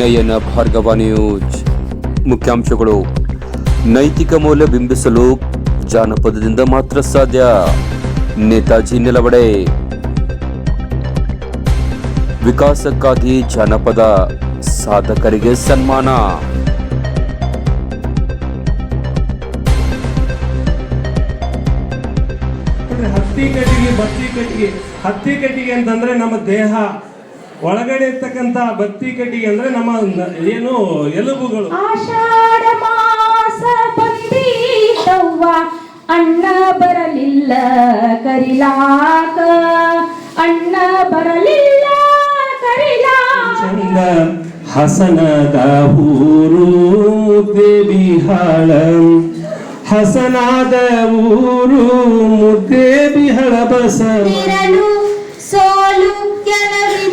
ನಯನ Bhargava news. ಮುಖ್ಯಾಂಶಗಳು. ನೈತಿಕ ಮೌಲ್ಯ ಬಿಂಬಿಸಲು ಜಾನಪದದಿಂದ ಮಾತ್ರ ಸಾಧ್ಯ. ನೇತಾಜಿ ನಿಲವಡೆ. ವಿಕಾಸಕ್ಕಾಗಿ ಜಾನಪದ ಸಾಧಕರಿಗೆ ಸನ್ಮಾನ. ಹತ್ತಿ ಕಟ್ಟಿಗೆ, ಬತ್ತಿ ಕಟ್ಟಿಗೆ. ಹತ್ತಿ ಕಟ್ಟಿಗೆ ಅಂತಂದ್ರೆ ನಮ್ಮ ದೇಹ. ಒಳಗಡೆ ಇರ್ತಕ್ಕಂತ ಬತ್ತಿ ಕಟ್ಟಿಗೆ ಅಂದ್ರೆ ನಮ್ಮ ಏನು ಎಲುಬುಗಳು. ಆಷಾಢ ಮಾಸ ಬಂದೀತವ್ವ ಅಣ್ಣ ಬರಲಿಲ್ಲ ಕರಿಲಾಕ. ಅಣ್ಣ ಬರಲಿಲ್ಲ ಕರಿಲಾಕ. ಚಂದ ಹಸನದ ಊರು ದೇವಿ ಹಾಳ. ಹಸನಾದ ಊರು ಮುದ್ದೆ ಬಿಹಳ ಬಸ ಸೋಲು ಕೆಲವಿನಲಿ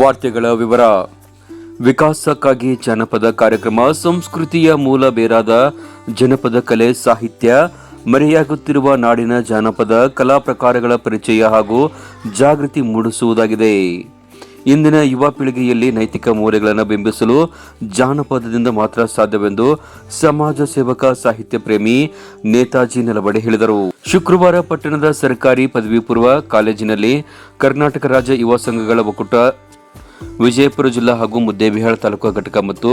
ವಾರ್ತೆಗಳ ವಿವರ. ವಿಕಾಸಕ್ಕಾಗಿ ಜನಪದ ಕಾರ್ಯಕ್ರಮ ಸಂಸ್ಕೃತಿಯ ಮೂಲ ಬೇರಾದ ಜನಪದ ಕಲೆ, ಸಾಹಿತ್ಯ, ಮರೆಯಾಗುತ್ತಿರುವ ನಾಡಿನ ಜಾನಪದ ಕಲಾ ಪ್ರಕಾರಗಳ ಪರಿಚಯ ಹಾಗೂ ಜಾಗೃತಿ ಮೂಡಿಸುವುದಾಗಿದೆ. ಇಂದಿನ ಯುವ ಪೀಳಿಗೆಯಲ್ಲಿ ನೈತಿಕ ಮೌಲ್ಯಗಳನ್ನು ಬಿಂಬಿಸಲು ಜಾನಪದದಿಂದ ಮಾತ್ರ ಸಾಧ್ಯವೆಂದು ಸಮಾಜ ಸೇವಕ ಸಾಹಿತ್ಯ ಪ್ರೇಮಿ ನೇತಾಜಿ ನಿಲಬಡೆ ಹೇಳಿದರು. ಶುಕ್ರವಾರ ಪಟ್ಟಣದ ಸರ್ಕಾರಿ ಪದವಿ ಪೂರ್ವ ಕಾಲೇಜಿನಲ್ಲಿ ಕರ್ನಾಟಕ ರಾಜ್ಯ ಯುವ ಸಂಘಗಳ ಒಕ್ಕೂಟ, ವಿಜಯಪುರ ಜಿಲ್ಲಾ ಹಾಗೂ ಮುದ್ದೇಬಿಹಾಳ ತಾಲೂಕು ಘಟಕ ಮತ್ತು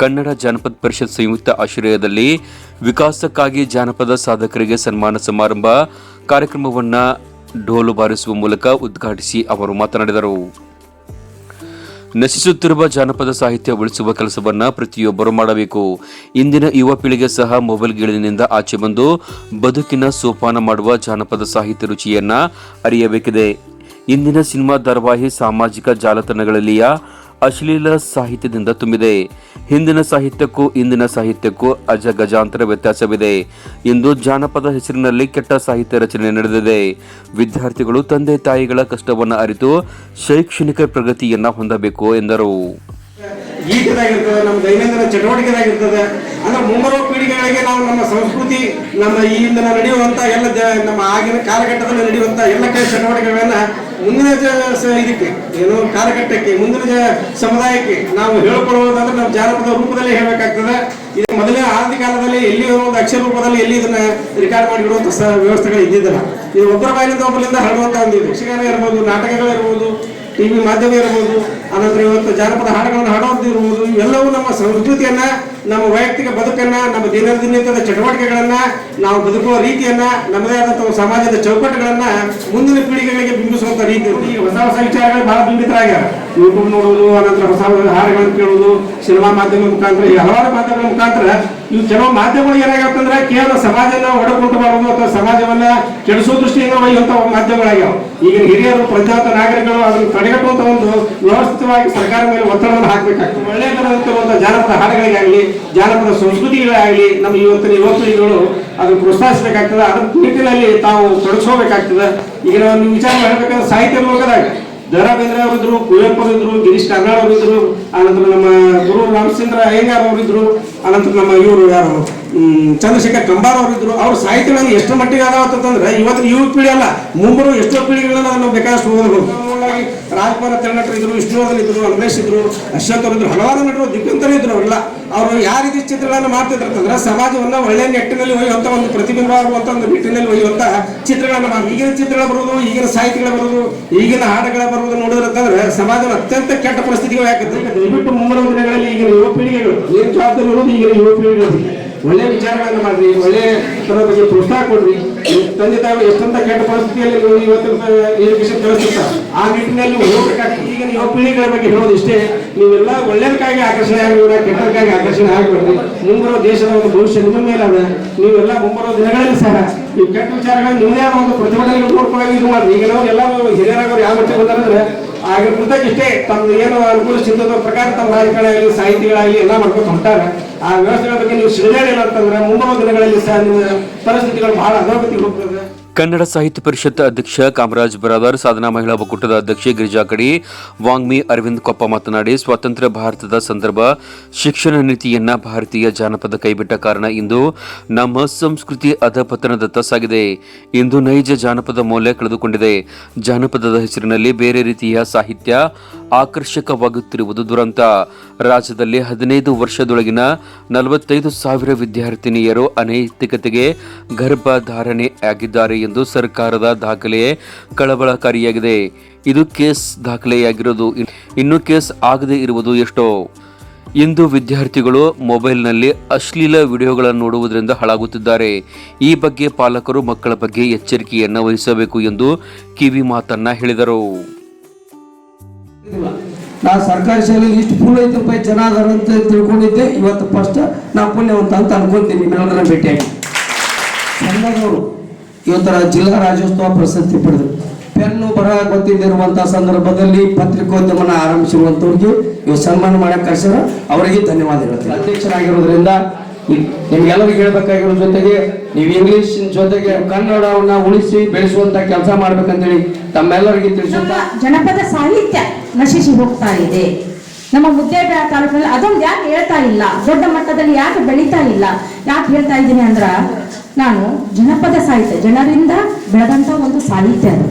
ಕನ್ನಡ ಜಾನಪದ ಪರಿಷತ್ ಸಂಯುಕ್ತ ಆಶ್ರಯದಲ್ಲಿ ವಿಕಾಸಕ್ಕಾಗಿ ಜಾನಪದ ಸಾಧಕರಿಗೆ ಸನ್ಮಾನ ಸಮಾರಂಭ ಕಾರ್ಯಕ್ರಮವನ್ನು ಡೋಲು ಬಾರಿಸುವ ಮೂಲಕ ಉದ್ಘಾಟಿಸಿ ಅವರು ಮಾತನಾಡಿದರು. ನಶಿಸುತ್ತಿರುವ ಜಾನಪದ ಸಾಹಿತ್ಯ ಉಳಿಸುವ ಕೆಲಸವನ್ನ ಪ್ರತಿಯೊಬ್ಬರು ಮಾಡಬೇಕು. ಇಂದಿನ ಯುವ ಪೀಳಿಗೆ ಸಹ ಮೊಬೈಲ್ ಗಿಳಿನಿಂದ ಆಚೆ ಬಂದು ಬದುಕಿನ ಸೋಪಾನ ಮಾಡುವ ಜಾನಪದ ಸಾಹಿತ್ಯ ರುಚಿಯನ್ನ ಅರಿಯಬೇಕಿದೆ. ಇಂದಿನ ಸಿನಿಮಾ ಧಾರಾವಾಹಿ ಸಾಮಾಜಿಕ ಜಾಲತಾಣಗಳಲ್ಲಿಯ ಅಶ್ಲೀಲ ಸಾಹಿತ್ಯದಿಂದ ತುಂಬಿದೆ. ಹಿಂದಿನ ಸಾಹಿತ್ಯಕ್ಕೂ ಇಂದಿನ ಸಾಹಿತ್ಯಕ್ಕೂ ಅಜ ಗಜಾಂತರ ವ್ಯತ್ಯಾಸವಿದೆ. ಇಂದು ಜಾನಪದ ಹೆಸರಿನಲ್ಲಿ ಕೆಟ್ಟ ಸಾಹಿತ್ಯ ರಚನೆ ನಡೆದಿದೆ. ವಿದ್ಯಾರ್ಥಿಗಳು ತಂದೆ ತಾಯಿಗಳ ಕಷ್ಟವನ್ನು ಅರಿತು ಶೈಕ್ಷಣಿಕ ಪ್ರಗತಿಯನ್ನ ಹೊಂದಬೇಕು ಎಂದರು. ಗೀತದಾಗಿರ್ತದೆ ನಮ್ಮ ದೈನಂದಿನ ಚಟುವಟಿಕೆದಾಗಿರ್ತದೆ, ಅಂದ್ರೆ ಮುಂಬರುವ ಪೀಳಿಗೆಗಳಿಗೆ ನಾವು ನಮ್ಮ ಸಂಸ್ಕೃತಿ, ನಮ್ಮ ಈ ಇಂದಿನ ನಡೆಯುವಂತ ಎಲ್ಲ ನಮ್ಮ ಆಗಿನ ಕಾಲಘಟ್ಟದಲ್ಲಿ ನಡೆಯುವಂತ ಎಲ್ಲ ಕೆಲ ಚಟುವಟಿಕೆಗಳನ್ನ ಮುಂದಿನ ಇದಕ್ಕೆ, ಏನೋ ಕಾಲಘಟ್ಟಕ್ಕೆ ಮುಂದಿನ ಸಮುದಾಯಕ್ಕೆ ನಾವು ಹೇಳ್ಕೊಳ್ಳುವುದಂದ್ರೆ ನಾವು ಜಾನಪದ ರೂಪದಲ್ಲಿ ಹೇಳಬೇಕಾಗ್ತದೆ. ಇದು ಮೊದಲೇ ಆದಿ ಕಾಲದಲ್ಲಿ ಎಲ್ಲಿ ಒಂದು ಅಕ್ಷರ ರೂಪದಲ್ಲಿ ಎಲ್ಲಿ ಇದನ್ನ ರೆಕಾರ್ಡ್ ಮಾಡಿಬಿಡುವಂತ ವ್ಯವಸ್ಥೆಗಳು ಇದ್ದಿದ್ದಲ್ಲ. ಇದು ಒಬ್ಬರ ಬಾಯಿನಿಂದ ಒಬ್ಬರಿಂದ ಹರಡುವಂತ ಒಂದು ಯಕ್ಷಗಾನ ಇರ್ಬೋದು, ನಾಟಕಗಳು ಇರ್ಬೋದು ಟಿವಿ ಮಾಧ್ಯಮ ಇರ್ಬೋದು ಅನಂತರ ಇವತ್ತು ಜಾನಪದ ಹಾಡುಗಳನ್ನು ಹಾಡೋದು ಇರ್ಬೋದು ಎಲ್ಲವೂ ನಮ್ಮ ಸಂಸ್ಕೃತಿಯನ್ನ, ನಮ್ಮ ವೈಯಕ್ತಿಕ ಬದುಕನ್ನ, ನಮ್ಮ ದಿನದಿನದ ಚಟುವಟಿಕೆಗಳನ್ನ, ನಾವು ಬದುಕುವ ರೀತಿಯನ್ನ, ನಮ್ಮದೇ ಆದಂತಹ ಸಮಾಜದ ಚೌಕಟ್ಟುಗಳನ್ನ ಮುಂದಿನ ಪೀಳಿಗೆಗಳಿಗೆ ಬಿಂಬಿಸುವಂತ ರೀತಿ. ಈಗ ಹೊಸ ಹೊಸ ವಿಚಾರಗಳು ಬಹಳ ಬಿಂಬಿತರಾಗ್ಯಾರ ಯೂಟ್ಯೂಬ್ ನೋಡೋದು ಅನಂತರ ಹೊಸ ಹಾಡುಗಳನ್ನು ಕೇಳುವುದು, ಸಿನಿಮಾ ಮಾಧ್ಯಮ ಮುಖಾಂತರ, ಈ ಹಲವಾರು ಮಾಧ್ಯಮಗಳ ಮುಖಾಂತರ ಇವು ಕೆಲವು ಮಾಧ್ಯಮಗಳು ಏನಾಗತ್ತಂದ್ರೆ ಕೇವಲ ಸಮಾಜನ ಒಡಗುಂಟು ಮಾಡೋದು ಅಥವಾ ಸಮಾಜವನ್ನ ಕೆಡಿಸೋ ದೃಷ್ಟಿಯಿಂದ ಒಯ್ಯುವಂತ ಮಾಧ್ಯಮಗಳಾಗ್ಯಾವ. ಈಗಿನ ಹಿರಿಯರು, ಪ್ರಜಾತ ನಾಗರಿಕರು ಅದನ್ನು ತಡೆಗಟ್ಟುವಂತ ಒಂದು ವ್ಯವಸ್ಥಿತವಾಗಿ ಸರ್ಕಾರ ಮೇಲೆ ಒತ್ತಡವನ್ನು ಹಾಕಬೇಕಾಗ್ತದೆ. ಒಳ್ಳೆಯ ಒಂದು ಜಾನಪದ ಹಾಡುಗಳಿಗಾಗಲಿ, ಜಾನಪದ ಸಂಸ್ಕೃತಿಗಳಾಗಲಿ, ನಮ್ಮ ಇವತ್ತಿನ ಯುವಕರಿಗಳು ಅದನ್ನು ಪ್ರೋತ್ಸಾಹಿಸಬೇಕಾಗ್ತದೆ. ಅದ್ರ ನಿಟ್ಟಿನಲ್ಲಿ ತಾವು ತೊಡಗಿಸ್ಕೋಬೇಕಾಗ್ತದೆ. ಈಗ ನೀವು ವಿಚಾರ ಮಾಡಬೇಕಾದ್ರೆ ಸಾಹಿತ್ಯ ಲೋಕದಾಗ ದ ರಾ ಬೇಂದ್ರೆ ಅವರಿದ್ರು, ಕುವೆಂಪು ಅವರಿದ್ರು, ಗಿರೀಶ್ ಕಾರ್ನಾಡ್ ಅವರಿದ್ರು, ಆನಂತರ ನಮ್ಮ ಗುರು ರಾಮಚಂದ್ರ ಅಯ್ಯಂಗಾರ್ ಅವರಿದ್ರು, ಆನಂತರ ನಮ್ಮ ಇವರು ಯಾರು? ಚಂದ್ರಶೇಖರ್ ಕಂಬಾರ್ ಅವರಿದ್ರು, ಅವ್ರ ಸಾಹಿತ್ಯಗಳನ್ನು ಎಷ್ಟು ಮಟ್ಟಿಗೆ ಅದಾವ ಅಂತಂದ್ರೆ ಇವತ್ತಿನ ಯುವ ಪೀಳಿ ಅಲ್ಲ, ಮುಂಬರುವ ಎಷ್ಟೋ ಪೀಳಿಗೆಗಳನ್ನ ನಾವು ಬೇಕಾದಷ್ಟು ಓದಬಹುದು. ರಾಜ್ಕುಮಾರ್ ತೆರನಟರು ಇದ್ರು, ವಿಷ್ಣುವರ್ಧನ್ ಇದ್ರು ಅಮರೇಶ್ ಇದ್ರು ಅಶ್ವಥ್ ಅವರು ಇದ್ರು, ಹಲವಾರು ನಟರು, ದಿಗ್ಗಂತರೇ ಇದ್ರು ಅವರೆಲ್ಲ. ಅವರು ಯಾವ ರೀತಿ ಚಿತ್ರಗಳನ್ನು ಮಾಡ್ತಿದ್ರು ಅಂತಂದ್ರೆ ಸಮಾಜವನ್ನ ಒಳ್ಳೆಯ ನೆಟ್ಟಿನಲ್ಲಿ ಒಯ್ಯುವಂತ ಒಂದು ಪ್ರತಿಬಿಂಬ ಆಗುವಂತ ಒಂದು ನಿಟ್ಟಿನಲ್ಲಿ ಒಯ್ಯುವಂತ ಚಿತ್ರಗಳನ್ನ ಮಾಡಿ ಈಗಿನ ಚಿತ್ರಗಳು ಬರುವುದು, ಈಗಿನ ಸಾಹಿತ್ಯಗಳು ಬರುವುದು, ಈಗಿನ ಹಾಡುಗಳ ಬರುವುದು ನೋಡೋದ್ರಂತಂದ್ರೆ ಸಮಾಜದ ಅತ್ಯಂತ ಕೆಟ್ಟ ಪರಿಸ್ಥಿತಿಗಳು ಯಾಕಂದ್ರೆ ದಯವಿಟ್ಟು ಮುಂಬರುವ ದಿನಗಳಲ್ಲಿ ಈಗಿನ ಯುವ ಪೀಳಿಗೆಗಳು ಏನ್ ಜವಾಬ್ದಾರಿ ಈಗಿನ ಯುವ ಪೀಳಿಗೆಗಳು? ಒಳ್ಳೆ ವಿಚಾರಗಳನ್ನು ಮಾಡ್ರಿ, ಒಳ್ಳೆ ತನ್ನ ಬಗ್ಗೆ ಪ್ರೋತ್ಸಾಹ ಕೊಡ್ರಿ. ತಂದೆ ತಾಯಿ ಎಷ್ಟಂತ ಕೆಟ್ಟ ಪರಿಸ್ಥಿತಿಯಲ್ಲಿ ಇವತ್ತು ಇವತ್ತಿನ ಎಜುಕೇಶನ್ ಕಲಿಸ್ತಿರ್ತಾರೆ ಆ ನಿಟ್ಟಿನಲ್ಲಿ ಹೋಗ್ಬೇಕಾಗ್ತದೆ. ಈಗ ಯುವ ಪೀಳಿಗೆಗಳ ಬಗ್ಗೆ ಹೇಳೋದು ಇಷ್ಟೇ ನೀವೆಲ್ಲ ಒಳ್ಳೆದಕ್ಕಾಗಿ ಆಕರ್ಷಣೆ ಆಗಬೇಡ ಕೆಟ್ಟದಕ್ಕಾಗಿ ಆಕರ್ಷಣೆ ಆಗಬೇಡ್ರಿ ಮುಂಬರೋ ದೇಶದ ಒಂದು ಭವಿಷ್ಯ ನಿಮ್ಮ ಮೇಲೆ ಅದ ನೀವೆಲ್ಲ ಮುಂಬರೋ ದಿನಗಳಲ್ಲಿ ಸಹ ನೀವು ಕೆಟ್ಟ ವಿಚಾರಗಳನ್ನ ನಿಮ್ಮದೇ ಒಂದು ಪ್ರತಿಭಟನೆ ನೋಡ್ಕೊಳ್ಳಿ ಇದು ಮಾಡ್ರಿ. ಈಗ ನಾವು ಎಲ್ಲ ಹಿರಿಯರಾಗೋರು ಯಾವ ಮಟ್ಟಿಗೆ ಇಷ್ಟೇ ತಮ್ಮ ಏನು ಅನುಕೂಲ ಸಿದ್ಧದ ಪ್ರಕಾರ ತಮ್ಮ ರಾಜಕಾರಣಿ ಸಾಹಿತಿಗಳಾಗಲಿ ಎಲ್ಲ ಮಾಡ್ಕೊಂಡು ಹೊಂಟಾರ. ಆ ವ್ಯವಸ್ಥೆಗಳ ಬಗ್ಗೆ ನೀವು ಸೃಜನಿಲ್ಲ ಅಂತಂದ್ರೆ ಮುಂಬರುವ ದಿನಗಳಲ್ಲಿ ಸಹ ನಿಮ್ಮ ಪರಿಸ್ಥಿತಿಗಳು ಬಹಳ ಅಧೋಗತಿಗೆ ಹೋಗ್ತದೆ ಕನ್ನಡ ಸಾಹಿತ್ಯ ಪರಿಷತ್ ಅಧ್ಯಕ್ಷ ಕಾಮರಾಜ್ ಬರಾದರ್ ಸಾಧನಾ ಮಹಿಳಾ ಒಕ್ಕೂಟದ ಅಧ್ಯಕ್ಷೆ ಗಿರಿಜಾ ಕಡಿ, ವಾಂಗ್ಮಿ ಅರವಿಂದ್ ಕೊಪ್ಪ ಮಾತನಾಡಿ, ಸ್ವಾತಂತ್ರ್ಯ ಭಾರತದ ಸಂದರ್ಭ ಶಿಕ್ಷಣ ನೀತಿಯನ್ನ ಭಾರತೀಯ ಜಾನಪದ ಕೈಬಿಟ್ಟ ಕಾರಣ ಇಂದು ನಮ್ಮ ಸಂಸ್ಕೃತಿ ಅಧಪತನದತ್ತ ಸಾಗಿದೆ. ಇಂದು ನೈಜ ಜಾನಪದ ಮೌಲ್ಯ ಕಳೆದುಕೊಂಡಿದೆ. ಜಾನಪದದ ಹೆಸರಿನಲ್ಲಿ ಬೇರೆ ರೀತಿಯ ಸಾಹಿತ್ಯ ಆಕರ್ಷಕವಾಗುತ್ತಿರುವುದು ದುರಂತ. ರಾಜ್ಯದಲ್ಲಿ ಹದಿನೈದು ವರ್ಷದೊಳಗಿನ ನಲವತ್ತೈದು ಸಾವಿರ ವಿದ್ಯಾರ್ಥಿನಿಯರು ಅನೈತಿಕತೆಗೆ ಗರ್ಭಧಾರಣೆ ಆಗಿದ್ದಾರೆ ಎಂದು ಸರ್ಕಾರದ ದಾಖಲೆಯೇ ಕಳವಳಕಾರಿಯಾಗಿದೆ. ಇದು ಕೇಸ್ ದಾಖಲೆಯಾಗಿರುವುದು ಇನ್- ಇನ್ನು ಕೇಸ್ ಆಗದೇ ಇರುವುದು ಎಷ್ಟೋ. ಇಂದು ವಿದ್ಯಾರ್ಥಿಗಳು ಮೊಬೈಲ್ನಲ್ಲಿ ಅಶ್ಲೀಲ ವಿಡಿಯೋಗಳನ್ನು ನೋಡುವುದರಿಂದ ಹಾಳಾಗುತ್ತಿದ್ದಾರೆ. ಈ ಬಗ್ಗೆ ಪಾಲಕರು ಮಕ್ಕಳ ಬಗ್ಗೆ ಎಚ್ಚರಿಕೆಯನ್ನು ವಹಿಸಬೇಕು ಎಂದು ಕಿವಿ ಮಾತನ್ನ ಹೇಳಿದರು. ನಾ ಸರ್ಕಾರಿ ಶಾಲೆಯಲ್ಲಿ ಇಷ್ಟು ಫುಲ್ ರೂಪಾಯಿ ಜನ ಅದಾರ ಅಂತ ತಿಳ್ಕೊಂಡಿದ್ದೆ. ಇವತ್ತು ಫಸ್ಟ್ ನಾ ಪುಣ್ಯವಂತ ಅಂತ ಅನ್ಕೊಂತೀನಿ. ನಿಮ್ಮೆಲ್ಲರನ್ನ ಭೇಟಿಯಾಗಿ. ಸಂಘದವರು ಇವತ್ತರ ಜಿಲ್ಲಾ ರಾಜ್ಯೋತ್ಸವ ಪ್ರಶಸ್ತಿ ಪಡೆದರು ಪೆನ್ನು ಬರಹ ಗೊತ್ತಿದ್ದಿರುವಂತಹ ಸಂದರ್ಭದಲ್ಲಿ ಪತ್ರಿಕೋದ್ಯಮನ ಆರಂಭಿಸಿರುವಂತವ್ರಿಗೆ ಇವು ಸನ್ಮಾನ ಮಾಡಕ್ಕೆ ಕಳ್ಸ್ಯಾರ. ಅವರಿಗೆ ಧನ್ಯವಾದ ಹೇಳ್ತೀನಿ. ಅಧ್ಯಕ್ಷರಾಗಿರೋದ್ರಿಂದ ನಿಮ್ಗೆಲ್ಲರಿಗೂ ಹೇಳ್ಬೇಕಾಗಿರೋ ಜೊತೆಗೆ ನೀವು ಇಂಗ್ಲಿಷ್ ಜೊತೆಗೆ ಕನ್ನಡವನ್ನ ಉಳಿಸಿ ಬೆಳೆಸುವಂತ ಕೆಲಸ ಮಾಡ್ಬೇಕಂತೇಳಿ ತಮ್ಮೆಲ್ಲರಿಗೆ ತಿಳಿಸುತ್ತಾ ಜನಪದ ಸಾಹಿತ್ಯ ನಶಿಸಿ ಹೋಗ್ತಾ ಇದೆ. ನಮ್ಮ ಮುದ್ದೇಬೆ ತಾಲೂಕಿನಲ್ಲಿ ಅದೊಂದು ಯಾಕೆ ಹೇಳ್ತಾ ಇಲ್ಲ? ದೊಡ್ಡ ಮಟ್ಟದಲ್ಲಿ ಯಾಕೆ ಬೆಳೀತಾ ಇಲ್ಲ? ಯಾಕೆ ಹೇಳ್ತಾ ಇದ್ದೀನಿ ಅಂದ್ರ ನಾನು ಜನಪದ ಸಾಹಿತ್ಯ, ಜನರಿಂದ ಬೆಳೆದಂತ ಒಂದು ಸಾಹಿತ್ಯ ಅದು.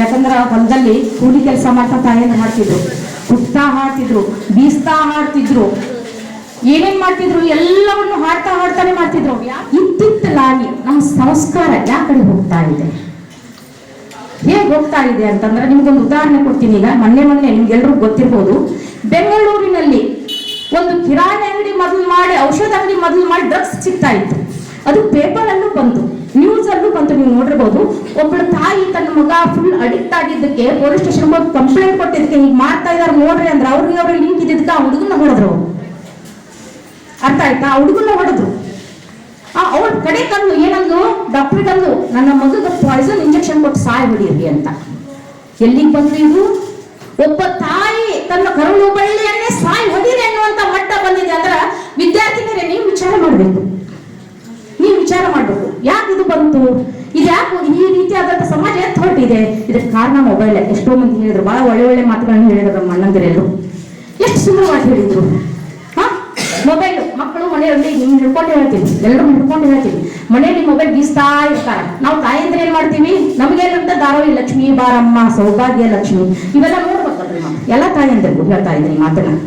ಯಾಕಂದ್ರ ಹೊಲದಲ್ಲಿ ಕೂಲಿ ಕೆಲಸ ಮಾಡ್ತಾ ತಾಯಿಯನ್ನು ಮಾಡ್ತಿದ್ರು, ಕುಟ್ತಾ ಹಾಡ್ತಿದ್ರು, ಬೀಸ್ತಾ ಹಾಡ್ತಿದ್ರು, ಏನೇನ್ ಮಾಡ್ತಿದ್ರು ಎಲ್ಲವನ್ನು ಹಾಡ್ತಾ ಹಾಡ್ತಾನೆ ಮಾಡ್ತಿದ್ರು. ಇತ್ತಿತ್ತು ಇತ್ತಿತ್ತಲಾಗಿ ನಮ್ಮ ಸಂಸ್ಕಾರ ಯಾವ ಕಡೆ ಹೋಗ್ತಾ ಇದೆ? ಹೇಗೆ ಹೋಗ್ತಾ ಇದೆ ಅಂತಂದ್ರೆ ನಿಮ್ಗೊಂದು ಉದಾಹರಣೆ ಕೊಡ್ತೀನಿ ಈಗ. ಮೊನ್ನೆ ಮೊನ್ನೆ ನಿಮ್ಗೆಲ್ರಿಗೂ ಗೊತ್ತಿರ್ಬೋದು, ಬೆಂಗಳೂರಿನಲ್ಲಿ ಒಂದು ಕಿರಾಣಿ ಅಂಗಡಿ ಮೊದಲು ಮಾಡಿ, ಔಷಧ ಅಂಗಡಿ ಮೊದಲು ಮಾಡಿ ಡ್ರಗ್ಸ್ ಸಿಗ್ತಾ ಇತ್ತು. ಅದು ಪೇಪರ್ ಅಲ್ಲೂ ಬಂತು. ನ್ಯೂಸ್ ಅಲ್ಲೂ ಬಂತು, ನೀವು ನೋಡಿರ್ಬೋದು. ಒಬ್ಬಳು ತಾಯಿ ತನ್ನ ಮಗ ಫುಲ್ ಅಡಿಕ್ಟ್ ಆಗಿದ್ದಕ್ಕೆ ಪೊಲೀಸ್ ಸ್ಟೇಷನ್ ಹೋಗಿ ಕಂಪ್ಲೇಂಟ್ ಕೊಟ್ಟಿದ್ದಕ್ಕೆ ಹೀಗೆ ಮಾಡ್ತಾ ಇದಾರೆ ನೋಡ್ರಿ ಅಂದ್ರೆ ಅವ್ರಿಗೆ ಅವ್ರಿಗೆ ಲಿಂಕ್ ಇದ್ದಿದ್ದಕ್ಕೆ ಆ ಹುಡುಗನ ಹೊಡೆದ್ರು. ಅವ್ರು. ಅರ್ಥ ಆಯ್ತಾ? ಆ ಹುಡುಗನ ಹೊಡೆದ್ರು. ಆ ಅವಳ ಕಡೆ ತಂದು ಏನಂದು ಡಾಕ್ಟರ್ ತಂದು, ನನ್ನ ಮಗಗೆ ಪಾಯ್ಸನ್ ಇಂಜೆಕ್ಷನ್ ಕೊಟ್ಟು ಸಾಯ್ ಬಿಡಿರಿ ಅಂತ. ಎಲ್ಲಿಗೆ ಬಂದ್ರು ಇದು? ಒಬ್ಬ ತಾಯಿ ತನ್ನ ಕರುಳು ಬಳ್ಳಿಯನ್ನೇ ಸಾಯ್ ಹೊಡೀರಿ ಅನ್ನುವಂತ ಮಟ್ಟ ಬಂದಿದೆ ಅಂದ್ರ ವಿದ್ಯಾರ್ಥಿನಿಯರೇ, ನೀವು ವಿಚಾರ ಮಾಡ್ಬೇಕು. ವಿಚಾರ ಮಾಡಬೇಕು. ಯಾಕೆ ಇದು ಬಂತು? ಇದು ಯಾಕೆ ಈ ರೀತಿಯಾದಂಥ ಸಮಾಜ ಎತ್ತು ಹೊರಟಿದೆ? ಇದಕ್ಕೆ ಕಾರಣ ಮೊಬೈಲ್ ಎಷ್ಟೋ ಮಂದಿ ಹೇಳಿದ್ರು. ಬಹಳ ಒಳ್ಳೆ ಒಳ್ಳೆ ಮಾತುಗಳನ್ನ ಹೇಳಿದ್ರು ನಮ್ಮ ಅಣ್ಣಂದಿರೆಲ್ಲರೂ. ಎಷ್ಟು ಸುಂದರವಾಗಿ ಹೇಳಿದ್ರು. ಹಾ? ಮೊಬೈಲ್ ಮಕ್ಕಳು ಮನೆಯಲ್ಲಿ ಹಿಂಗೆ ಹಿಡ್ಕೊಂಡು ಹೇಳ್ತೀವಿ ಎಲ್ಲರೂ ಹಿಡ್ಕೊಂಡು ಹೇಳ್ತೀವಿ ಮನೆಯಲ್ಲಿ ಮೊಬೈಲ್ ಬೀಸ್ತಾ ಇರ್ತಾರೆ. ನಾವು ತಾಯಂದ್ರೆ ಏನ್ ಮಾಡ್ತೀವಿ? ನಮಗೇನಂತ ಧಾರಾವಾಹಿ ಲಕ್ಷ್ಮಿ ಬಾರಮ್ಮ, ಸೌಭಾಗ್ಯ ಲಕ್ಷ್ಮಿ, ಇವೆಲ್ಲ ನೋಡ್ಬೇಕಲ್ರಿ ಎಲ್ಲ ತಾಯಂದ್ರಿಗೂ ಹೇಳ್ತಾ ಇದ್ದೀನಿ ಮಾತನ್ನ.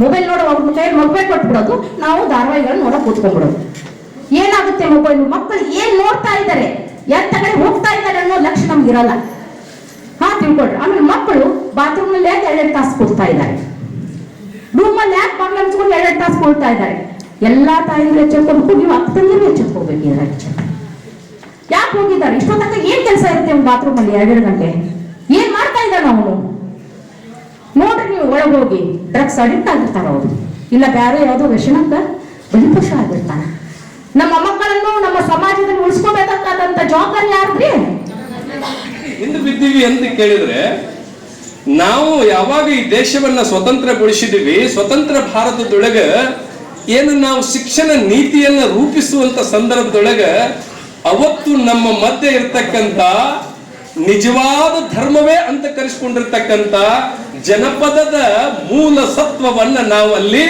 ಮೊಬೈಲ್ ನೋಡೋ ಅವ್ರ ಕೈಯಲ್ಲಿ ಮೊಬೈಲ್ ಕೊಟ್ಬಿಡೋದು. ನಾವು ಧಾರಾವಾಹಿಗಳನ್ನ ನೋಡಕ್ ಕೂತ್ಕೊಂಡ್ಬಿಡೋದು. ಏನಾಗುತ್ತೆ ಮೊಬೈಲ್ ಮಕ್ಕಳು ಏನ್ ನೋಡ್ತಾ ಇದ್ದಾರೆ, ಎಂತ ಕಡೆ ಹೋಗ್ತಾ ಇದ್ದಾರೆ ಅನ್ನೋ ಲಕ್ಷ ನಮ್ಗೆ ಇರಲ್ಲ. ಹಾ, ತಿಳ್ಕೊಳ್ರಿ. ಆಮೇಲೆ ಮಕ್ಕಳು ಬಾತ್ರೂಮ್ನಲ್ಲಿ ಯಾಕೆ ಎರಡೆರಡು ತಾಸು ಕೊಡ್ತಾ ಇದ್ದಾರೆ? ರೂಮ್ ಅಲ್ಲಿ ಯಾಕೆ ಬಾಗ್ಲ ಹಂಚ್ಕೊಂಡು ಎರಡೆರಡು ತಾಸು ಕೊಡ್ತಾ ಇದ್ದಾರೆ? ಎಲ್ಲಾ ತಾಯಿಗಳು ಎಚ್ಚೆತ್ಕೊಂಡು ನೀವು ಅಕ್ಕ ಚೆಕ್ ಎಚ್ಚೆತ್ಕೋಬೇಕು ಎಚ್ಚರ ಯಾಕೆ ಹೋಗಿದ್ದಾರೆ? ಇಷ್ಟೊತ್ತಂಕ ಏನ್ ಕೆಲಸ ಇರುತ್ತೆ ಬಾತ್ರೂಮ್ ಅಲ್ಲಿ ಎರಡೆರಡು ಗಂಟೆ? ಏನ್ ಮಾಡ್ತಾ ಇದ್ದಾನ ಅವನು? ನೋಡ್ರಿ ನೀವು ಒಳಗೋಗಿ ಡ್ರಗ್ಸ್ ಅಡಿಕ್ಟ್ ಆಗಿರ್ತಾರ ಅವರು. ಇಲ್ಲ, ಬೇರೆ ಯಾವುದೋ ವ್ಯಸನಕ್ಕ ಬಲಿಪುಷ ಆಗಿರ್ತಾನ. ನಮ್ಮ ಮಕ್ಕಳನ್ನು ನಮ್ಮ ಸಮಾಜದಲ್ಲಿ ಉಳಿಸ್ಕೋಬೇಕಾದಂತ ಜವಾಬ್ದಾರಿ ಯಾರ್ದ್ರಿ? ಎಂದು ಬಿದ್ದೀವಿ ಅಂತ ಕೇಳಿದ್ರೆ, ನಾವು ಯಾವಾಗ ಈ ದೇಶವನ್ನ ಸ್ವತಂತ್ರಗೊಳಿಸಿದೀವಿ ಸ್ವತಂತ್ರ ಭಾರತದೊಳಗೆ ಏನು ನಾವು ಶಿಕ್ಷಣ ನೀತಿಯನ್ನ ರೂಪಿಸುವಂತ ಸಂದರ್ಭದೊಳಗೆ ಅವತ್ತು ನಮ್ಮ ಮಧ್ಯೆ ಇರ್ತಕ್ಕಂತ ನಿಜವಾದ ಧರ್ಮವೇ ಅಂತ ಕರೆಸ್ಕೊಂಡಿರ್ತಕ್ಕಂತ ಜನಪದದ ಮೂಲ ಸತ್ವವನ್ನ ನಾವು ಅಲ್ಲಿ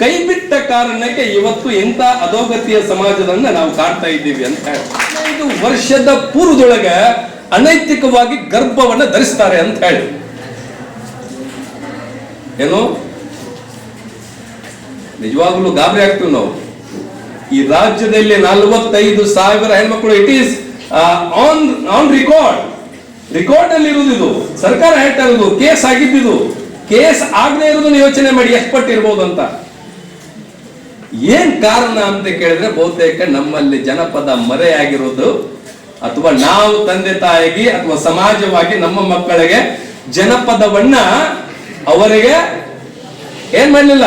ಕೈಬಿಟ್ಟ ಕಾರಣಕ್ಕೆ ಇವತ್ತು ಇಂಥ ಅಧೋಗತಿಯ ಸಮಾಜದನ್ನ ನಾವು ಕಾಣ್ತಾ ಇದ್ದೀವಿ ಅಂತ ಹದಿನೈದು ವರ್ಷದ ಪೂರ್ವದೊಳಗ ಅನೈತಿಕವಾಗಿ ಗರ್ಭವನ್ನ ಧರಿಸ್ತಾರೆ ಅಂತ ಹೇಳಿ. ಏನು? ನಿಜವಾಗ್ಲೂ ಗಾಬರಿ ಆಗ್ತೀವಿ ನಾವು. ಈ ರಾಜ್ಯದಲ್ಲಿ ನಲವತ್ತೈದು ಸಾವಿರ ಹೆಣ್ಮಕ್ಳು it is on on record record ಅಲ್ಲಿ ಇರುವುದು ಇದು. ಸರ್ಕಾರ ಹೇಳ್ತಾ ಇರೋದು ಕೇಸ್ ಆಗಿದ್ದು ಕೇಸ್ ಆಗದೆ ಇರೋದನ್ನ ಯೋಚನೆ ಮಾಡಿ, ಎಷ್ಟು ಪಟ್ಟಿರ್ಬೋದು ಅಂತ. ಏನ್ ಕಾರಣ ಅಂತ ಕೇಳಿದ್ರೆ ಬಹುತೇಕ ನಮ್ಮಲ್ಲಿ ಜನಪದ ಮರೆಯಾಗಿರೋದು ಅಥವಾ ನಾವು ತಂದೆ ತಾಯಿಗೆ ಅಥವಾ ಸಮಾಜವಾಗಿ ನಮ್ಮ ಮಕ್ಕಳಿಗೆ ಜನಪದವನ್ನ ಅವರಿಗೆ ಏನ್ ಮಾಡಲಿಲ್ಲ?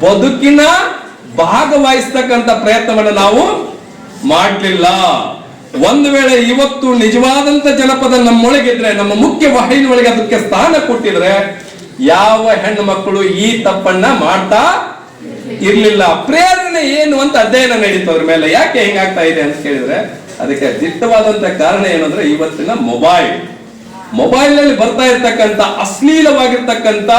ಬದುಕಿನ ಭಾಗವಹಿಸ್ತಕ್ಕಂಥ ಪ್ರಯತ್ನವನ್ನು ನಾವು ಮಾಡಲಿಲ್ಲ. ಒಂದು ವೇಳೆ ಇವತ್ತು ನಿಜವಾದಂತ ಜನಪದ ನಮ್ಮೊಳಗಿದ್ರೆ, ನಮ್ಮ ಮುಖ್ಯ ವಾಹಿನಿ ಒಳಗೆ ಅದಕ್ಕೆ ಸ್ಥಾನ ಕೊಟ್ಟಿದ್ರೆ, ಯಾವ ಹೆಣ್ಣು ಮಕ್ಕಳು ಈ ತಪ್ಪನ್ನ ಮಾಡ್ತಾ ಇರ್ಲಿಲ್ಲ. ಪ್ರೇರಣೆ ಏನು ಅಂತ ಅಧ್ಯಯನ ನಡೀತು ಅವ್ರ ಮೇಲೆ. ಯಾಕೆ ಹಿಂಗಾಗ್ತಾ ಇದೆ ಅಂತ ಕೇಳಿದ್ರೆ ಅದಕ್ಕೆ ದಿಟ್ಟವಾದಂತ ಕಾರಣ ಏನಂದ್ರೆ ಇವತ್ತಿನ ಮೊಬೈಲ್. ಮೊಬೈಲ್ನಲ್ಲಿ ಬರ್ತಾ ಇರ್ತಕ್ಕಂಥ ಅಶ್ಲೀಲವಾಗಿರ್ತಕ್ಕಂಥ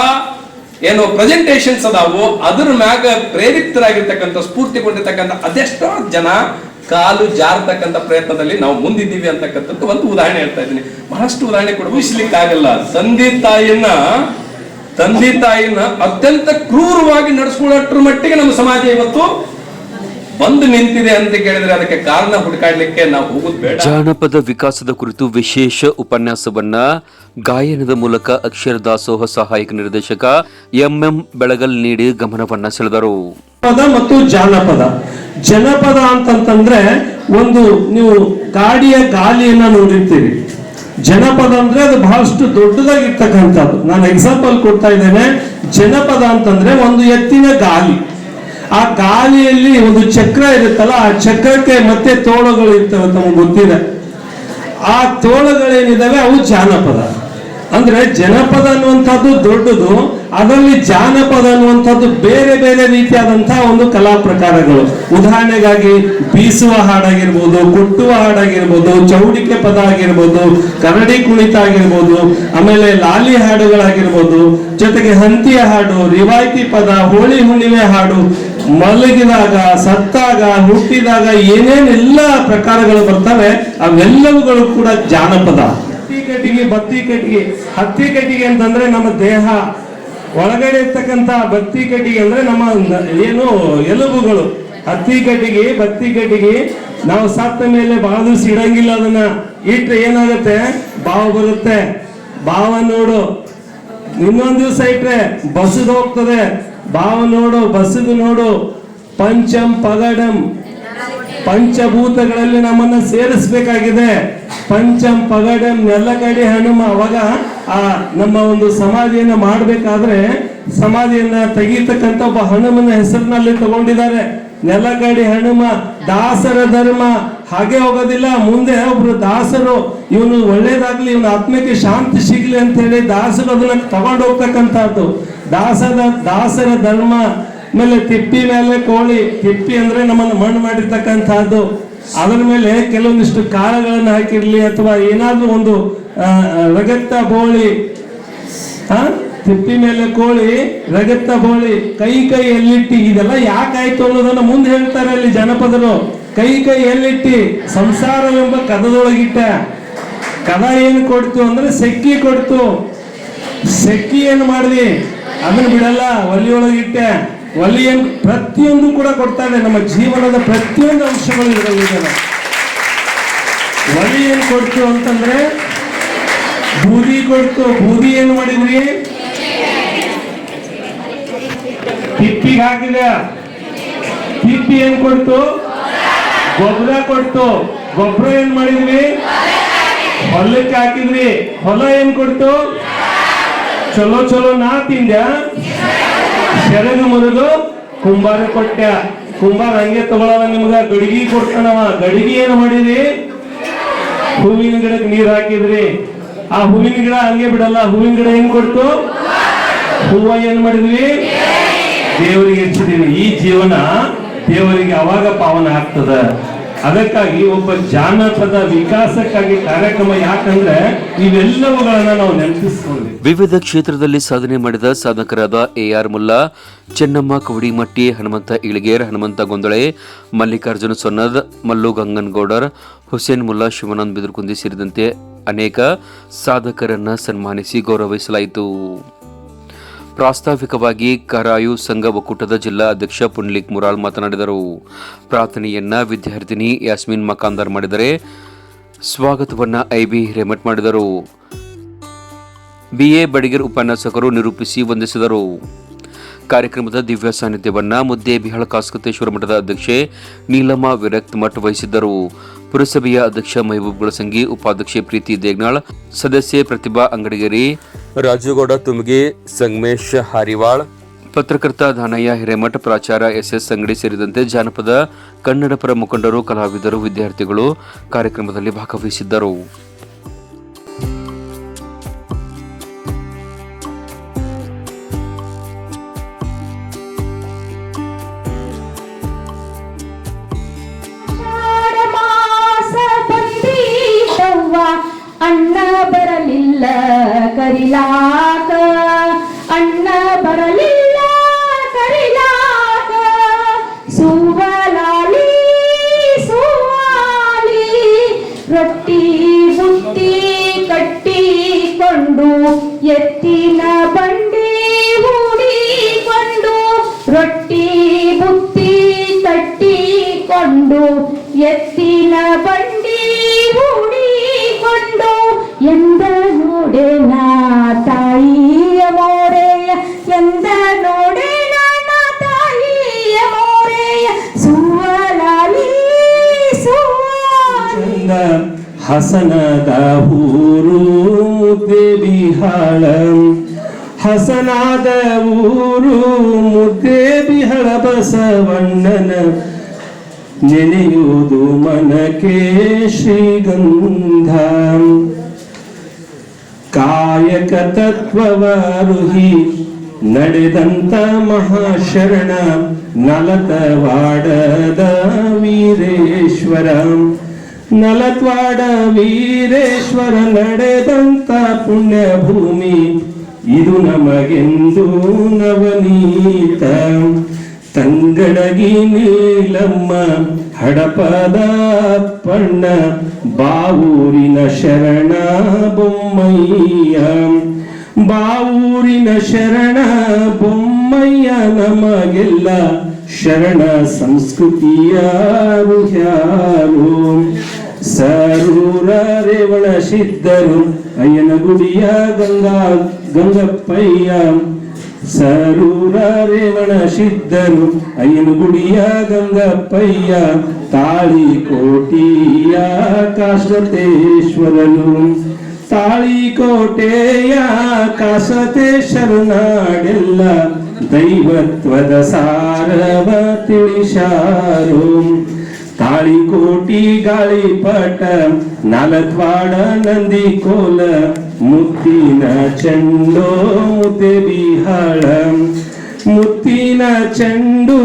ಏನು ಪ್ರೆಸೆಂಟೇಶನ್ಸ್ ಅದಾವು. ಅದ್ರ ಮ್ಯಾಗ ಪ್ರೇರಿತರಾಗಿರ್ತಕ್ಕಂಥ ಸ್ಫೂರ್ತಿಗೊಂಡಿರ್ತಕ್ಕಂಥ ಅದೆಷ್ಟೋ ಜನ ಕಾಲು ಜಾರತಕ್ಕಂಥ ಪ್ರಯತ್ನದಲ್ಲಿ ನಾವು ಮುಂದಿದ್ದೀವಿ ಅಂತಕ್ಕಂಥದ್ದು ಒಂದು ಉದಾಹರಣೆ ಹೇಳ್ತಾ ಇದ್ದೀನಿ. ಬಹಳಷ್ಟು ಉದಾಹರಣೆ ಕೂಡ ಆಗಲ್ಲ ತಂದೆ ತಾಯಿಯನ್ನ ತಂದೆ ತಾಯಿನ ಅತ್ಯಂತ ಕ್ರೂರವಾಗಿ ನಡೆಸ್ಕೊಳ್ಳೋಷ್ಟ್ರ ಮಟ್ಟಿಗೆ ನಮ್ಮ ಸಮಾಜ ಇವತ್ತು ಬಂದು ನಿಂತಿದೆ ಅಂತ ಕೇಳಿದ್ರೆ ಅದಕ್ಕೆ ಕಾರಣ ಹುಡುಕಾಡ್ಲಿಕ್ಕೆ ನಾವು ಹೋಗುದು ಬೇಡ. ಜಾನಪದ ವಿಕಾಸದ ಕುರಿತು ವಿಶೇಷ ಉಪನ್ಯಾಸವನ್ನ ಗಾಯನದ ಮೂಲಕ ಅಕ್ಷರ ದಾಸೋಹ ಸಹಾಯಕ ನಿರ್ದೇಶಕ ಎಂ ಎಂ ಬೆಳಗಲ್ ನೀಡಿ ಗಮನವನ್ನ ಸೆಳೆದರು. ಪದ ಮತ್ತು ಜಾನಪದ. ಜನಪದ ಅಂತಂತಂದ್ರೆ ಒಂದು ನೀವು ಗಾಡಿಯ ಗಾಲಿಯನ್ನ ನೋಡಿರ್ತೀರಿ. ಜನಪದ ಅಂದ್ರೆ ಅದು ಬಹಳಷ್ಟು ದೊಡ್ಡದಾಗಿರ್ತಕ್ಕಂಥದ್ದು. ನಾನು ಎಕ್ಸಾಂಪಲ್ ಕೊಡ್ತಾ ಇದ್ದೇನೆ. ಜನಪದ ಅಂತಂದ್ರೆ ಒಂದು ಎತ್ತಿನ ಗಾಲಿ. ಆ ಗಾಲಿಯಲ್ಲಿ ಒಂದು ಚಕ್ರ ಇರುತ್ತಲ್ಲ, ಆ ಚಕ್ರಕ್ಕೆ ಮತ್ತೆ ತೋಳಗಳು ಇರ್ತವೆ ತಮಗೆ ಗೊತ್ತಿದೆ. ಆ ತೋಳಗಳೇನಿದಾವೆ? ಅವು ಜಾನಪದ. ಅಂದ್ರೆ ಜನಪದ ಅನ್ನುವಂಥದ್ದು ದೊಡ್ಡದು, ಅದರಲ್ಲಿ ಜಾನಪದ ಅನ್ನುವಂಥದ್ದು ಬೇರೆ ಬೇರೆ ರೀತಿಯಾದಂತಹ ಒಂದು ಕಲಾ ಪ್ರಕಾರಗಳು. ಉದಾಹರಣೆಗಾಗಿ ಬೀಸುವ ಹಾಡಾಗಿರ್ಬೋದು, ಕೊಟ್ಟುವ ಹಾಡಾಗಿರ್ಬೋದು, ಚೌಡಿಕೆ ಪದ ಆಗಿರ್ಬೋದು, ಕರಡಿ ಕುಣಿತ ಆಗಿರ್ಬೋದು, ಆಮೇಲೆ ಲಾಲಿ ಹಾಡುಗಳಾಗಿರ್ಬೋದು, ಜೊತೆಗೆ ಹಂತಿಯ ಹಾಡು, ರಿವಾಯಿತಿ ಪದ, ಹೋಳಿ ಹುಣ್ಣಿಮೆ ಹಾಡು, ಮಲಗಿದಾಗ, ಸತ್ತಾಗ, ಹುಟ್ಟಿದಾಗ ಏನೇನೆಲ್ಲ ಪ್ರಕಾರಗಳು ಬರ್ತವೆ, ಅವೆಲ್ಲವುಗಳು ಕೂಡ ಜಾನಪದ. ಕಟ್ಟಿಗೆ, ಬತ್ತಿ ಕಟ್ಟಿಗೆ. ಹತ್ತಿ ಕಟ್ಟಿಗೆ ಅಂತಂದ್ರೆ ನಮ್ಮ ದೇಹ. ಒಳಗಡೆ ಇರ್ತಕ್ಕಂತ ಬತ್ತಿ ಕಟ್ಟಿಗೆ ಅಂದ್ರೆ ನಮ್ಮ ಏನು, ಎಲುಬುಗಳು. ಹತ್ತಿ ಕಟ್ಟಿಗೆ, ಬತ್ತಿ ಕಟ್ಟಿಗೆ. ನಾವು ಸತ್ತ ಮೇಲೆ ಬಹಳ ದಿವಸ ಇಡಂಗಿಲ್ಲ ಅದನ್ನ. ಇಟ್ರೆ ಏನಾಗುತ್ತೆ? ಬಾವು ಬರುತ್ತೆ. ಬಾವ ನೋಡು. ಇನ್ನೊಂದ್ ದಿವಸ ಇಟ್ರೆ ಬಸದು ಹೋಗ್ತದೆ. ಬಾವ ನೋಡು, ಬಸದು ನೋಡು. ಪಂಚಂ ಪಗಡಂ. ಪಂಚಭೂತಗಳಲ್ಲಿ ನಮ್ಮನ್ನ ಸೇರಿಸ್ಬೇಕಾಗಿದೆ. ಪಂಚಂ ಪಗಡಂ ನೆಲಗಡಿ ಹನುಮ. ಅವಾಗ ಆ ನಮ್ಮ ಒಂದು ಸಮಾಧಿಯನ್ನ ಮಾಡಬೇಕಾದ್ರೆ ಸಮಾಧಿಯನ್ನ ತೆಗೀತಕ್ಕಂಥ ಒಬ್ಬ ಹನುಮನ ಹೆಸರಿನಲ್ಲಿ ತಗೊಂಡಿದ್ದಾರೆ. ನೆಲಗಡಿ ಹನುಮ, ದಾಸರ ಧರ್ಮ. ಹಾಗೆ ಹೋಗೋದಿಲ್ಲ. ಮುಂದೆ ಒಬ್ರು ದಾಸರು. ಇವನು ಒಳ್ಳೇದಾಗ್ಲಿ, ಇವನ ಆತ್ಮಕ್ಕೆ ಶಾಂತಿ ಸಿಗ್ಲಿ ಅಂತ ಹೇಳಿ ದಾಸರು ಅದನ್ನ ತಗೊಂಡು ಹೋಗ್ತಕ್ಕಂಥದ್ದು ದಾಸರ ಧರ್ಮ. ಆಮೇಲೆ ತಿಪ್ಪಿ ಮೇಲೆ ಕೋಳಿ. ತಿಪ್ಪಿ ಅಂದ್ರೆ ನಮ್ಮನ್ನು ಮಣ್ಣು ಮಾಡಿರ್ತಕ್ಕಂಥದ್ದು. ಅದರ ಮೇಲೆ ಕೆಲವೊಂದಿಷ್ಟು ಕಾಳುಗಳನ್ನು ಹಾಕಿರ್ಲಿ ಅಥವಾ ಏನಾದ್ರೂ ಒಂದು ರಗತ್ತ ಬೋಳಿ. ಆ, ತಿಪ್ಪಿ ಮೇಲೆ ಕೋಳಿ ರಗತ್ತ ಬೋಳಿ, ಕೈ ಕೈ ಎಲ್ಲಿಟ್ಟಿ ಇದೆಲ್ಲ ಯಾಕಾಯ್ತು ಅನ್ನೋದನ್ನ ಮುಂದೆ ಹೇಳ್ತಾರೆ ಅಲ್ಲಿ ಜನಪದರು. ಕೈ ಕೈ ಎಲ್ಲಿಟ್ಟಿ ಸಂಸಾರವೆಂಬ ಕದದೊಳಗಿಟ್ಟ. ಕದ ಏನು ಕೊಡ್ತು ಅಂದ್ರೆ ಸೆಕ್ಕಿ ಕೊಡ್ತು. ಸೆಕ್ಕಿ ಏನು ಮಾಡಿದಿ ಅದನ್ನ ಬಿಡಲ್ಲ ಒಲಿಯೊಳಗಿಟ್ಟೆ ಒಲಿ ಏನ್ ಪ್ರತಿಯೊಂದು ಕೂಡ ಕೊಡ್ತಾರೆ ನಮ್ಮ ಜೀವನದ ಪ್ರತಿಯೊಂದು ಅಂಶಗಳು ಇದರಲ್ಲಿದ್ದಾವೆ ಒಲಿ ಏನ್ ಕೊಡ್ತು ಅಂತಂದ್ರೆ, ಬೂದಿ ಕೊಡ್ತು. ಬೂದಿ ಏನು ಮಾಡಿದ್ರಿ? ತಿಪ್ಪಿಗೆ ಹಾಕಿದ ತಿಪ್ಪಿ ಏನ್ ಕೊಡ್ತು? ಗೊಬ್ಬರ ಕೊಡ್ತು. ಗೊಬ್ಬರ ಏನ್ ಮಾಡಿದ್ವಿ ಹೊಲಕ್ಕೆ ಹಾಕಿದ್ರಿ. ಹೊಲ ಏನ್ ಕೊಡ್ತು? ಚಲೋ ಚಲೋ ನಾ ತಿಂದ ಸೆರಗು ಮೊದಲು ಕುಂಬಾರ ಕೊಟ್ಟ ಕುಂಬಾರ ಹಂಗೆ ತಗೊಳವ ನಿಮ್ಗ, ಗಡಿಗೆ ಕೊಡ್ತಾನವ. ಗಡಿಗೆ ಏನು ಮಾಡಿದ್ರಿ ಹೂವಿನ ಗಿಡಕ್ಕೆ ನೀರ್ ಹಾಕಿದ್ರಿ. ಆ ಹೂವಿನ ಗಿಡ ಹಂಗೆ ಬಿಡಲ್ಲ. ಹೂವಿನ ಗಿಡ ಏನ್ ಕೊಡ್ತು? ಹೂವ ಏನ್ ಮಾಡಿದ್ವಿ? ದೇವರಿಗೆ ಹೆಚ್ಚಿದೀವಿ. ಈ ಜೀವನ ದೇವರಿಗೆ ಅವಾಗ ಪಾವನ ಆಗ್ತದ. ಅದಕ್ಕಾಗಿ ಒಬ್ಬ ಜಾನಪದ ವಿಕಾಸಕ್ಕಾಗಿ ಕಾರ್ಯಕ್ರಮ ಯಾಕಂದ್ರೆ ಇವೆಲ್ಲವುಗಳನ್ನ ನಾವು ನೆನಪಿಸ್ಕೊಂಡ್ವಿ ವಿವಿಧ ಕ್ಷೇತ್ರದಲ್ಲಿ ಸಾಧನೆ ಮಾಡಿದ ಸಾಧಕರಾದ ಎ ಆರ್ ಮುಲ್ಲಾ, ಚೆನ್ನಮ್ಮ ಕವಡಿಮಟ್ಟಿ ಹನುಮಂತ ಇಳಿಗೇರ್, ಹನುಮಂತ ಗೊಂದಳೆ, ಮಲ್ಲಿಕಾರ್ಜುನ ಸೊನ್ನದ್, ಮಲ್ಲು ಗಂಗನಗೌಡರ್, ಹುಸೇನ್ ಮುಲ್ಲಾ, ಶಿವಾನಂದ್ ಬಿದರ್ಕುಂದಿ ಸೇರಿದಂತೆ ಅನೇಕ ಸಾಧಕರನ್ನ ಸನ್ಮಾನಿಸಿ ಗೌರವಿಸಲಾಯಿತು. ಪ್ರಾಸ್ತಾವಿಕವಾಗಿ ಕರಾಯು ಸಂಘ ಒಕ್ಕೂಟದ ಜಿಲ್ಲಾ ಅಧ್ಯಕ್ಷ ಪುಂಡ್ಲಿಕ್ ಮುರಾಲ್ ಮಾತನಾಡಿದರು. ಪ್ರಾರ್ಥನೆಯನ್ನ ವಿದ್ಯಾರ್ಥಿನಿ ಯಾಸ್ಮಿನ್ ಮಕಾಂದರ್ ಮಾಡಿದರೆ ಸ್ವಾಗತವನ್ನ ಐಬಿ ಹಿರೇಮಠ್ ಮಾಡಿದರು. ಬಿಎ ಬಡಿಗೇರ್ ಉಪನ್ಯಾಸಕರು ನಿರೂಪಿಸಿ ವಂದಿಸಿದರು. ಕಾರ್ಯಕ್ರಮದ ದಿವ್ಯ ಸಾನ್ನಿಧ್ಯವನ್ನ ಮುದ್ದೆ ಬಿಹಾಳ ಕಾಸ್ಕತೇಶ್ವರ ಮಠದ ಅಧ್ಯಕ್ಷೆ ನೀಲಮ್ಮ ವಿರಕ್ತ್ ಮಠ್ ವಹಿಸಿದ್ದರು. ಪುರಸಭೆಯ ಅಧ್ಯಕ್ಷ ಮಹಬೂಬ್ ಗುಳಸಂಗಿ, ಉಪಾಧ್ಯಕ್ಷೆ ಪ್ರೀತಿ ದೇಗ್ನಾಳ್, ಸದಸ್ಯೆ ಪ್ರತಿಭಾ ಅಂಗಡಿಗೇರಿ ರಾಜುಗೌಡ ತುಮಗಿ ಸಂಗಮೇಶ್ ಹಾರಿವಾಳ್. ಪತ್ರಕರ್ತ ದಾನಯ್ಯ ಹಿರೇಮಠ ಪ್ರಾಚಾರ ಎಸ್ ಎಸ್ ಅಂಗಡಿ ಸೇರಿದಂತೆ ಜಾನಪದ ಕನ್ನಡ ಪರ ಮುಖಂಡರು ಕಲಾವಿದರು ವಿದ್ಯಾರ್ಥಿಗಳು ಕಾರ್ಯಕ್ರಮದಲ್ಲಿ ಭಾಗವಹಿಸಿದ್ದರು. ಅಣ್ಣ ಬರಲಿಲ್ಲ. ಕರಿಲಾಕ ಅಣ್ಣ ಬರಲಿಲ್ಲ ಕರಿಲಾಕ ಸುವಲಾಲಿ, ಸುವಾಲಿ, ರೊಟ್ಟಿ ಬುಟ್ಟಿ ಕಟ್ಟಿಕೊಂಡು, ಎತ್ತಿನ ಬಂಡಿ ಹೂಡಿಕೊಂಡು, ರೊಟ್ಟಿ ಬುತ್ತಿ ಕಟ್ಟಿಕೊಂಡು, ಎತ್ತಿನ ಬಂಡಿ ಹಸನದ ಊರು ಮುದ್ದೇಬಿಹಾಳ ಹಸನಾದ ಊರು ಮುದ್ದೇಬಿಹಳ ಬಸವಣ್ಣನ. ನೆನೆಯುವುದು ಮನಕೆ ಶ್ರೀಗಂಧ. ಕಾಯಕ ತತ್ವವಾರುಹಿ ನಡೆದಂತ ಮಹಾಶರಣ, ನಲತವಾಡದ ವೀರೇಶ್ವರ. ನಲತ್ವಾಡ ವೀರೇಶ್ವರ ನಡೆದಂತ ಪುಣ್ಯ ಭೂಮಿ ಇದು ನಮಗೆಂದು ನವನೀತ. ತಂಗಡಗಿ ನೀಲಮ್ಮ, ಹಡಪದ ಪಣ್ಣ, ಬಾವೂರಿನ ಶರಣ ಬೊಮ್ಮಯ್ಯ. ಬಾವೂರಿನ ಶರಣ ಬೊಮ್ಮಯ್ಯ ನಮಗೆಲ್ಲ ಶರಣ ಸಂಸ್ಕೃತಿಯ ರುಹ್ಯಾರು ಸರೂರ ರೇವಣ ಸಿದ್ಧರು ಅಯ್ಯನ ಗುಡಿಯ ಗಂಗಾ, ಗಂಗಪ್ಪಯ್ಯ. ಸರೂರ ರೇವಣ ಅಯ್ಯನ ಗುಡಿಯ ಗಂಗಪ್ಪಯ್ಯ. ತಾಳಿ ಕೋಟಿಯ ಕಾಶತೇಶ್ವರನು ತಾಳಿಕೋಟೆಯ ಕಾಸತೇಶ್ವರ ನಾಡೆಲ್ಲ ದೈವತ್ವದ ಸಾರವ ತಿಳಿಸಾರು ತಾಳಿಕೋಟಿ ಗಾಳಿಪಟ ನಾಲತ್ವಾಡ ನಂದಿ ಕೋಲ, ಮುತ್ತಿನ ಚೆಂಡೋ ಮುದ್ದೆ ಬಿಹಾಳ. ಮುತ್ತಿನ ಚಂಡು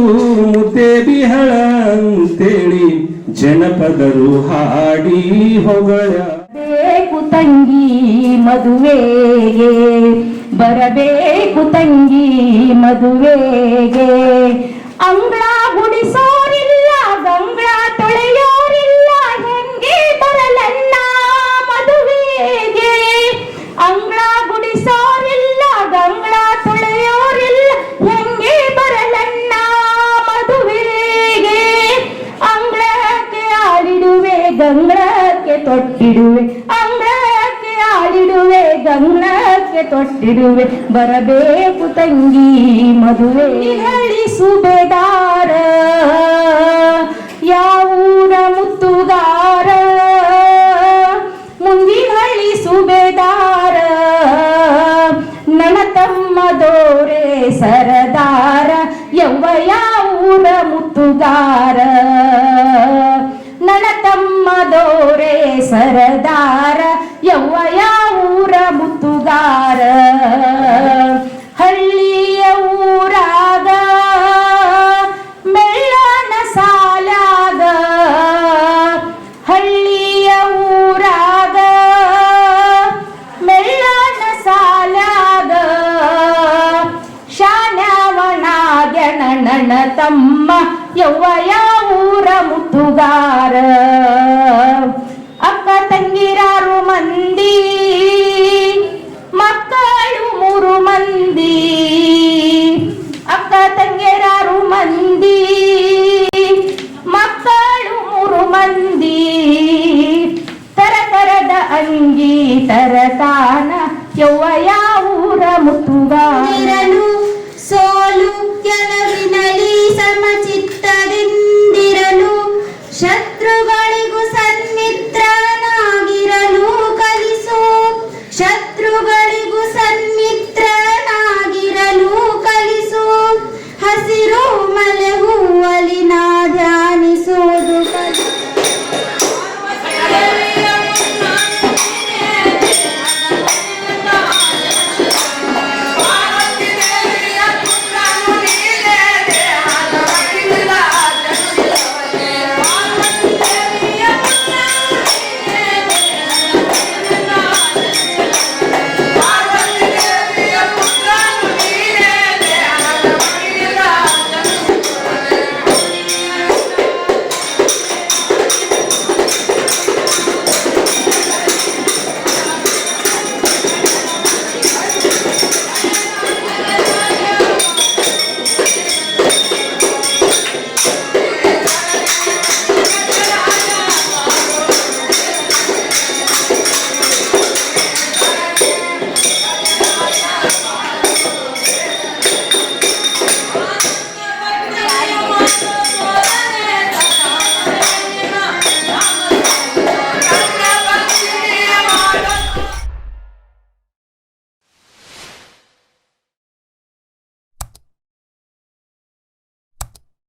ಮುದ್ದೆ ಬಿಹಳ ಅಂತೇಳಿ ಜನಪದರು ಹಾಡಿ ಹೊಗಳ. ಬೇಕು ತಂಗಿ ಮದುವೆಗೆ, ಬರಬೇಕು ತಂಗಿ ಮದುವೆಗೆ. ಅಂಗಳ ಗುಡಿಸೋರಿಲ್ಲ ಗಂಗಳ ತೊಳೆಯೋರಿಲ್ಲ, ಹೆಂಗೆ ಬರಲನ್ನ ಮದುವೆಗೆ? ಅಂಗಳ ಗುಡಿಸೋರಿಲ್ಲ, ಗಂಗಳ ತೊಳೆಯೋರಿಲ್ಲ, ಹೆಂಗೆ ಬರಲಣ್ಣ ಮದುವೆಗೆ? ಅಂಗಳಕ್ಕೆ ಆಳಿಡುವೆ, ಗಂಗಳಕ್ಕೆ ತೊಟ್ಟಿಡುವೆ, ಅಂಗಳಕ್ಕೆ ಆಳಿಡುವೆ, ಗಂಗಳಕ್ಕೆ ತೊಟ್ಟಿಡುವೆ, ಬರಬೇಕು ತಂಗಿ ಮದುವೆ. ಹಳ್ಳಿ ಸುಬೇದಾರ. ಯಾವೂರ ಮುತ್ತುಗಾರ ಮುಂದಿನಹಳ್ಳಿ ಸುಬೇದಾರ? ನನ್ನ ತಮ್ಮ ದೋರೆ ಸರದಾರ, ಯವ್ವ ಯಾವೂರ ಮುತ್ತುಗಾರ? ನನ್ನ ತಮ್ಮ ದೋರೆ ಸರದಾರ, ಯವ್ವ ಯಾವೂರ ಮುತ್ತುಗಾರ? ಮುತ್ತುಗಾರ ಅಕ್ಕ ತಂಗಿರಾರು ಮಂದಿ ಮಕ್ಕಳು ಮೂರು ಮಂದಿ ಅಕ್ಕ ತಂಗಿರಾರು ಮಂದಿ ಮಕ್ಕಳು ಮೂರು ಮಂದಿ ತರ ತರದ ಅಂಗಿ ತರತಾನ ಯವ್ವಯ ಊರ ಮುತ್ತುಗಾರನು ಸೋಲು ಗೆಲುವಿನಲಿ ಸಮಚಿತ್ತದಿಂದಿರಲು ಶತ್ರು